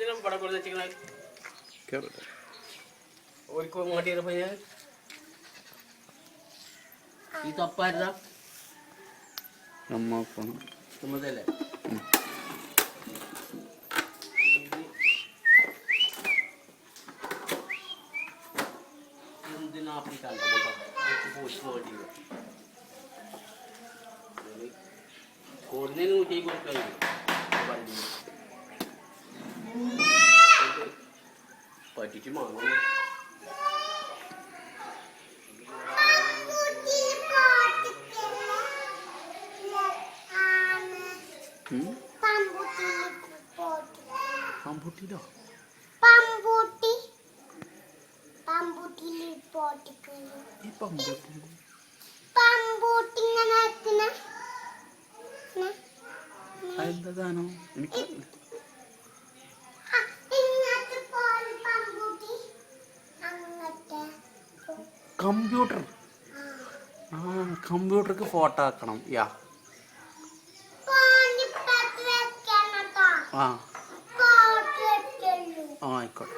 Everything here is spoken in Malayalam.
দিলাম বড় করে দিচ্ছি না কে বলে ওই কো মাটির ভাইয়া কি তো পাররা అమ్మ ఫోన్ తమదేలే दिन आप निकालना बोलता है बोझ को हटी है कोड़ने ने मुझे गोल कर दिया പറ്റിച്ച് മാങ്ങുന്നു പാമ്പൂട്ടിയിലോ പമ്പൂട്ടി പമ്പൂട്ടിയിൽ ഈ പാമ്പൂട്ടി പമ്പൂട്ടി ഇങ്ങനെ അതെന്താ സാധനം എനിക്കറിയില്ല കമ്പ്യൂട്ടർ. ആ കമ്പ്യൂട്ടർക്ക് ഫോട്ടോ ആക്കണം യാ. ആ ആയിക്കോട്ടെ.